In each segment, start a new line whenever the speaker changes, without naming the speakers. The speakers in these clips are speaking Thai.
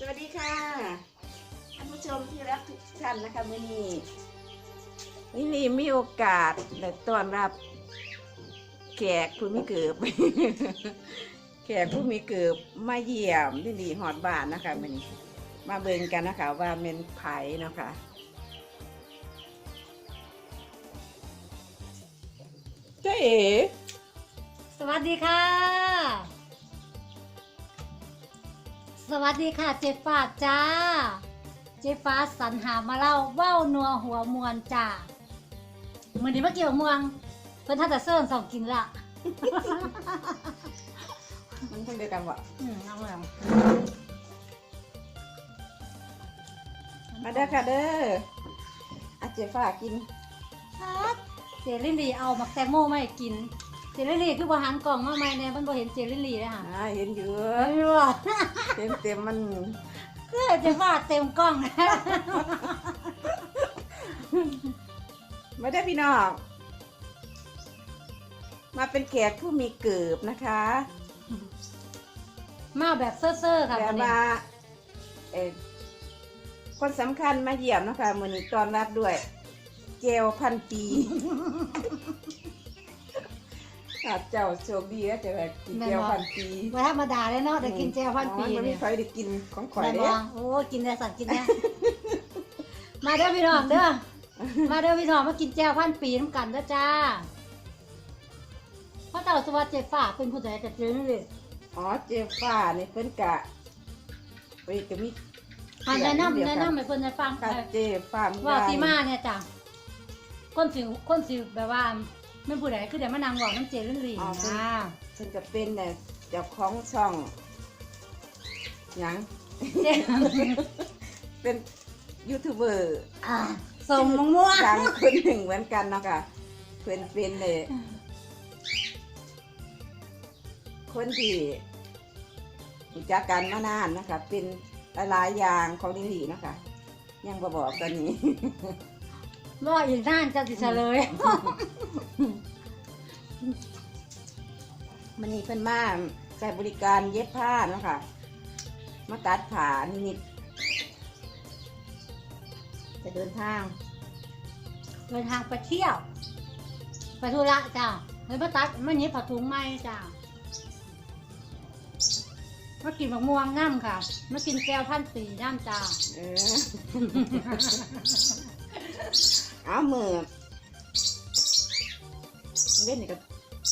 สวัสดีค่ะท่านผู้ชมที่รักทุกท่านนะคะมื่อนี้นี่นี่มีโอกาสได้ต้อนรับ แขกผู้มีเกือบ แขกผู้มีเกือบมาเยี่ยมที่นี่หอดบ้านนะคะมื่อนี้มาเบิ่งกันนะคะ ว่าเป็นไผ่เนาะคะเจ๊เอ๋
สวัสดีค่ะ สวัสดีค่ะเจฟ้าจ้า เจฟ้าสรรหามาเล่าเว้านัวหัวมวนจ้ามือนี้มาเกี่ยวมวงเพิ่นท่าแต่เซิร์นสองกินละ
มันเพิ่งเดียวกันวะ
อืมเอาแล้ว
มาเด้อค่ะเด้ออาเจฟ้ากิน
ครับเจลินลีเอามักแตงโมมาให้กิน เจลินลีคือบ่หันกล่องมาใหม่แน่มันบ่เห็นเจลินลีเลยค่ะ
อ่าเห็นอยู่
เอ้ยว่า
เต็มเต็มๆมัน
คือเจฟ้าเต็มกล้อง
ไม่ได้พี่น้องมาเป็นแขกผู้มีเกิบนะคะ
มาแบบเซ่อๆค่ะ
แบ
วั
บ
นนี้
ว่าเอ่อคนสำคัญมาเยี่ยมนะคะมือนี้ต้อนรับด้วยเจลพันปี อาเจ้าโชคดีนะจะได้กินเจลพันปี
ว่าธรรมดาเลยเนาะได้กินแจวพันปี
อ๋อมันไม่
เนี่ย
เคยได้กินของข่อย
ได้
เด้
บ้างโอ้กินได้สัตว์กินได้มาเด้อพี่น้องเด้อ มาเด้อพี่น้องมากินแจวพันปีน้ำกันเด้อจ้าพระเจ้าสวัสดิ์เจ็ดฝากเป็นผู้ใดจะเจอนี่เลย
อ๋อเจลฟ้านี่เพิ่นกะไปจะมี
อ่านแนะนำแนะนำให้เพิ่นได้ฟัง
ค่ะเจลฟ้า
ว่าสีมาเนี่ยจ้ะคนสิวคนสิวแบบว่า ไม่ผู้ใดคือเดี๋ยวมานางบอกน้ำเจรุ่นหลีนะ
เพิ่นจะเป็นเนี่ยเจ้าของช่องหยัง
เจ๊
เป็นยูทูบเบอร์
อ่าส่งมะม่วง
ดังคนหนึ่งเหมือนกันเนาะค่ะเพื่อนเป็นเลย คนที่รู้จักกันมานานนะคะ เป็นหลายๆอย่างของดิลีเนาะคะ ยังบบอกตอนนี้
รออีกนานจะสิเฉลย
มันนี้เป็นมาใช้บริการเย็บผ้าเนาะค่ะมาตัดผ้านิดๆจะเดินทาง
เดินทางไปเที่ยว ไปธุระจ้าเลยมาตัดมันนี้ผัดถุงไม้จ้ามากินมะม่วงน้ำค่ะมากินแก้วพันสีน้ำจ้า
เออ เอามือ เว้นนี่ก็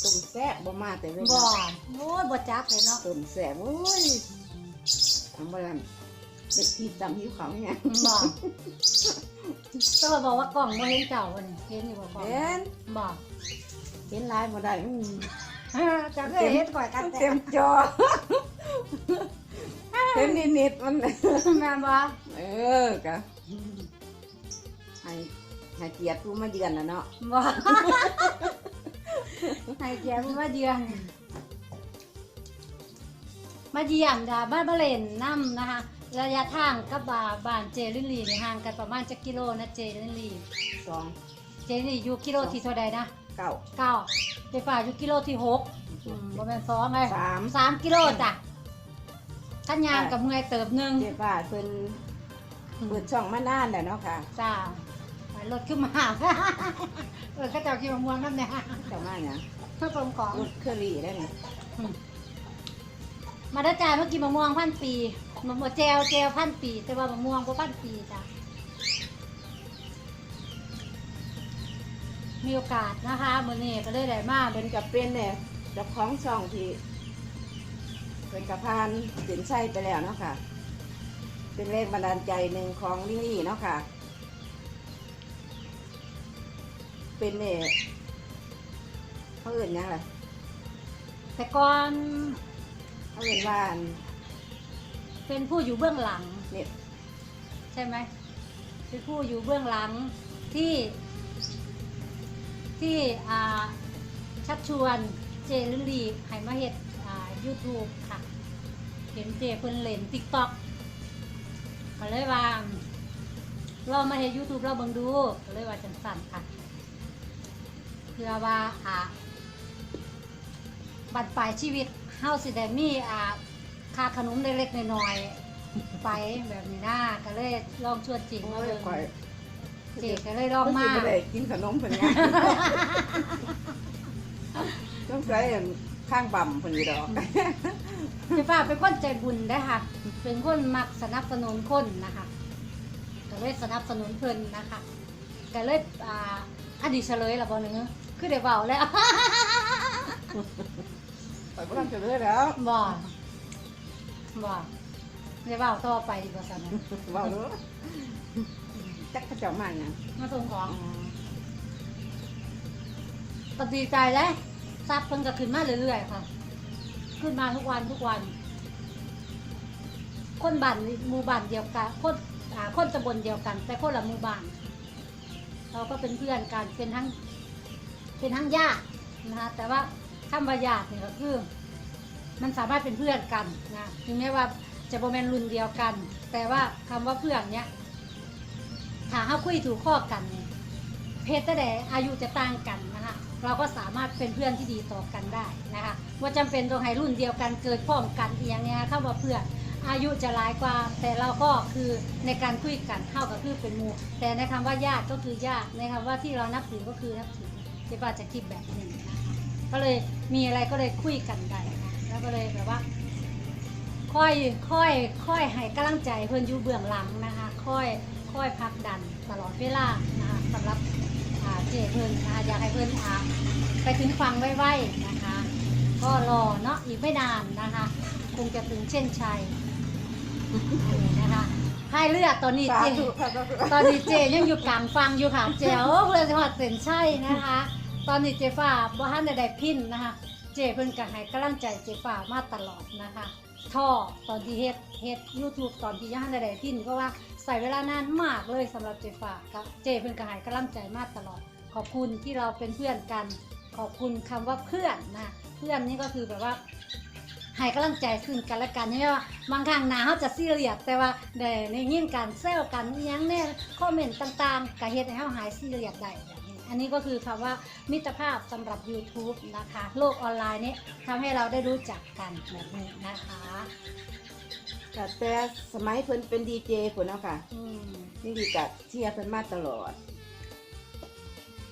ตุ่มแซ่บบ่มาแต่เว้น
บ่โอ้ยบ่จักเลยเนาะ
ตุ่มแซ่บโอ้ยทำบ่ได้เป็นที่ตำหิวเขาเนี่ย
บ่ก็มาบอกว่ากล่องบ่เห็นเจ้าวันนี้เห็นอยู่บ่กล่อง
เห็น
บ่
เห็นลายบ่ได้อืม
จะเคยเห็นก่อยกันแต่
เต็มจอเห็นนิดๆมัน
แม่นบ่
เออกะให้ให้เกียรติผู้มาเยือนนะเนาะ
บ่ ให้เกียรติผู้มาเยือนมาเยี่ยมดาบ้านบะเลนน้ำนะคะ ระยะทางกับบาบ้านเจลินลีนี่ห่างกันประมาณจักกิโลนะเจลินลี
สอง
เจลินลีอยู่กิโลที่เท่าใดนะ
เก้า
เก้าเจฝ่าอยู่กิโลที่หกอืมบ่แม่นสองไง
สาม
สามกิโลจ้ะท่านยางกับเมื่อยเติบหนึง
เจ๊ป้าเพิ่นเปิดช่องมานานแล้วเนาะค่ะ
จ้าไป รถขึ้นมาเออก็เจ้ากินมะม่วงนั่นเนี่ย
เจ้ามาเนี่ย
เพื่อปรุงของ
รถเคอรี่ได้เนี่ย
มาได้จ่ายเมื่อกี้มะม่วงพันปีมะม่วงแจวแจวพันปี แต่ว่ามะม่วงก็พันปีจ้ะมีโอกาสนะคะมื้อนี้ก็เลยได้มา
เป็นกับเป็นเนี่ยเจ้าของช่องที่เป็นกับพานสินใช่ไปแล้วเนาะค่ะ เป็นแรงบันดาลใจหนึ่งของลิงลี่เนาะค่ะ เป็นเนี่ยเขาเอื่นหยังไง
แต่ก่อน
เขาเอื่นว่าอัน
เป็นผู้อยู่เบื้องหลัง
เนี่ย
ใช่ไหมเป็นผู้อยู่เบื้องหลังที่ ที่อ่าชักชวนเจลิลลีให้มาเฮ็ดอ่า YouTube ค่ะ เห็นเจเพิ่นเล่น TikTok ก็เลยว่าเรามาเฮ็ด YouTube เราเบิ่งดูก็เลยว่าจังสั่นค่ะ เพื่อว่าอ่าบัดปลายชีวิตเฮาสิได้มีอ่าค่าขนมเล็กๆน้อยๆไปแบบนี้นะก็เลยลองชวนจิงมา
โอ้ย
เบิ่ง
ข่อย
เจก็เลยลองมา
เพิ่นสิบ่ได้กินขนมเพิ่นไงต้องใช้อันข้างบ่ำเพิ่นอยู่ดอก
เจ๊ฟ้าเป็นคนใจบุญได้อค่ะ เป็นคนมักสนับสนุนคนนะคะก็เลยสนับสนุนเพิ่นนะคะก็เลยอ่าอันนี้เฉลยและบ่หนึง คือได้เว้าแล้ว
ข่อยบ่ทันจะเลยแล้ว
บ่บ่ได้เว้าต่อไปดีกว่าซั่นนะ
เว้าเด้อจักเขาเจ้ามาหยัง
มาส่งของ
อ๋อ
ก็ดีใจเลยทรัพย์เพิ่นก็ขึ้นมาเรื่อยๆค่ะ ขึ้นมาทุกวันทุกวัน คนบ้านหมู่บ้านเดียวกัน คนอ่าคนตำบลเดียวกัน แต่คนละหมู่บ้าน เราก็เป็นเพื่อนกันเป็นทั้ง เป็นทั้งญาตินะคะแต่ว่าคำว่าญาติเนี่ยก็คือ มันสามารถเป็นเพื่อนกันนะถึงแม้ว่าจะโบแมนรุ่นเดียวกัน แต่ว่าคำว่าเพื่อนเนี้ยถ้าเขาคุยถูกข้อกันเนี่ยเพศแต่ใดอายุจะต่างกันนะคะเราก็สามารถเป็นเพื่อนที่ดีต่อกันได้นะคะว่าจำเป็นต้องให้รุ่นเดียวกันเกิดพร้อมกันเอียงเนี่ยคำว่าเพื่อนอายุจะหลายกว่า แต่เราก็คือในการคุยกันเท่ากับคือเป็นหมู่แต่ในคำว่าญาติก็คือญาติในคำว่าที่เรานับถือก็คือนับถือ เจ๊ป้าจะคิดแบบนี้นะคะก็เลยมีอะไรก็เลยคุยกันได้นะแล้วก็เลยแบบว่า ค่อยค่อยค่อยให้กำลังใจเพื่อนอยู่เบื้องหลังนะคะ ค่อยค่อยพักดันตลอดเวลานะคะสำหรับเจเพื่อนนะคะอยากให้เพื่อนอาไปถึงฟังไว้ๆนะคะ ก็รอเนาะอีกไม่นานนะคะ คงจะถึงเช่นชัย นี่นะคะให้เลือดตอนนี้
สา
เจ
ธุค่ะสาธุ
ตอนนี้เจยังอยู่กลางฟังอยู่ค่ะเจ๋วเพื่อนจังหวัดเส้นชัยนะคะ ตอนนี้เจฟ้าบ่ทันได้ได้พินนะคะ เจเพิ่นก็ให้กำลังใจเจฟ้ามาตลอดนะคะท่อตอนที่เฮ็ดเฮ็ด YouTube ตอนที่ยังได้ได้พินเพราะว่าใส่เวลานานมากเลยสำหรับเจฟ้าก็เจเพิ่นก็ให้กำลังใจมาตลอด ขอบคุณที่เราเป็นเพื่อนกัน ขอบคุณคำว่าเพื่อนนะเพื่อนนี่ก็คือแบบว่า ให้กำลังใจซึ่งกันและกันนี่ว่าบางครั้งหนาเขาจะซีเรียสแต่ว่าได้ในยินการแซวกันอิหยังแน่คอมเมนต์ต่างๆก็เฮ็ดให้เขาหายซีเรียสได้แบบนี้อันนี้ก็คือคำว่ามิตรภาพสำหรับ YouTube นะคะ โลกออนไลน์นี้ทำให้เราได้รู้จักกันแบบนี้นะคะ
ก็แต่สมัยเพิ่นเป็นดีเจพุ่นเนาะค่ะ
อืม
นี่ดีกับเชียร์เพิ่นมาตลอด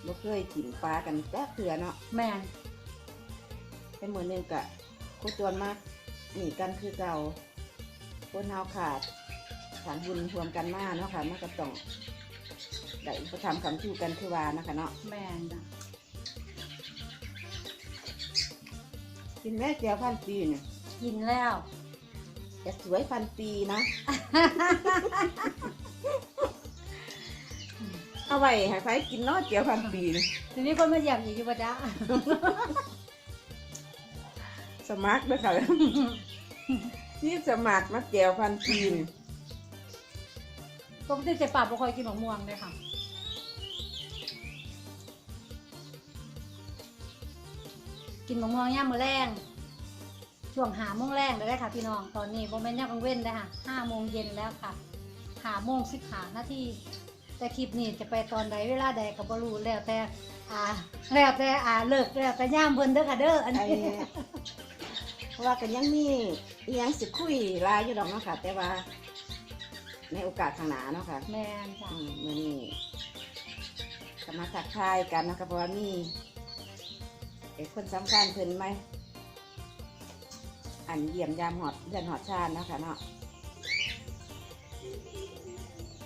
บ่เคยกินปลากันจักเถื่อเนาะ
แม่น
เป็นมื้อหนึงกะกูจวนมาหนีกันคือเก่าคนเฮาขาดฐานบุญรวมกันมาเนาะค่ะมันก็ต้องได้อุปถัมภ์คำชูกันคือว่านะคะเนาะ
แม่นจ้ะ
กินแม่แก้วพันปีเนี่ย
กินแล้ว
จะสวยพันปีนะ เอาไว้ให้ไฟกินเนาะแก้วพันปีนี่
ทีนี้คนมาเยี่ยมอีกอยู่บ่จ๊ะ
ส มัครเด้วยค่ะที่สมัครมาแก้วพันปีนี่
ปกติเจ๊ป่าบ่ค่อยกินมะม่วงเลยค่ะกินมะม่วงย่ามมื้อแรงช่วงหาโมงแรงได้ค่ะ พี่น้องตอนนี้โมเมนต์ย่ามกลางเว้นได้ค่ะห้าโมงเย็นแล้วค่ะหาโมงสิบหานาทีแต่คลิปนี้จะไปตอนใดเวลาใดกับบรู้แล้วแต่อ่าแล้วแต่อ่าเลิกแล้วแต่ย่ามเพิ่นเด้อค่ะเด้ออัน
ไอ้
นี้
เพราะว่ากันยังมีอีหยังสิคุยหลายอยู่ดอกเนาะค่ะ แต่ว่า ในโอกาสข้างหน้าเนาะค่ะ
แม่นจ้ะ
อืมมื่อนี้ก็มาทักทายกันเนาะคะเพราะว่ามีเอกคนสำคัญเพิ่นไหมอันเยี่ยมยามหอดเดือนหอดชาติเนาะคะเนาะ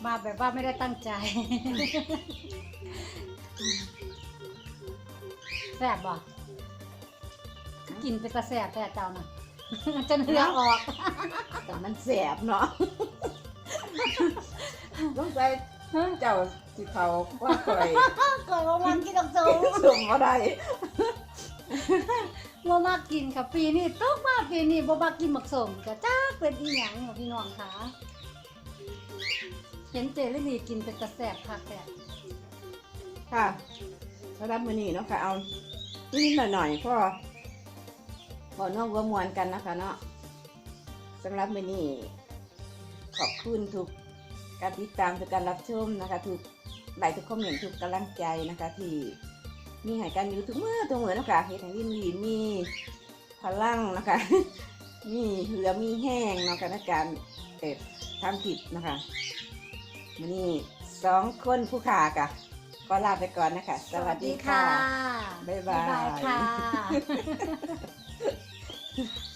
มาแบบว่าไม่ได้ตั้งใจแสบบ่ กินเป็นตาแสบแต่เจ้านะจนเหือออก
แต่มันแสบเนาะต้องใจเจ้าสิเขาว่าคอย
ก่อนว่ามันกินดอกโจ
สมมาได้
บ่มากกินค่ะปีนี้ต้องมาปีนี้บ่มากินหมักสมก็จ้าเป็นอีหยังของพี่น้องค่ะเห็นเจลินีกินเป็นตาแสบค่ะแสบ
ค่ะสำหรับมื้อนี้เนาะค่ะเอานิดๆหน่อยๆพ่อ บ่น้องวัวมวนกันนะคะเนาะสำหรับมื้อนี้ขอบคุณทุกการติดตามทุกการรับชมนะคะทุกไลค์ทุกคอมเมนต์ทุกกำลังใจนะคะ ที่มีให้กันอยู่ทุกเมื่อทุกเมื่อเนาะคะเฮ็ดให้วินวีมีพลังนะคะ มีเหลือมีแห้งเนาะกันในการเอ็ดทำผิดนะคะวันนี้สองคนผู้ขากะก็ลาไปก่อนนะคะ สวัสดีค่ะ บ๊ายบาย
บ๊ายบายค่ะ Thank you.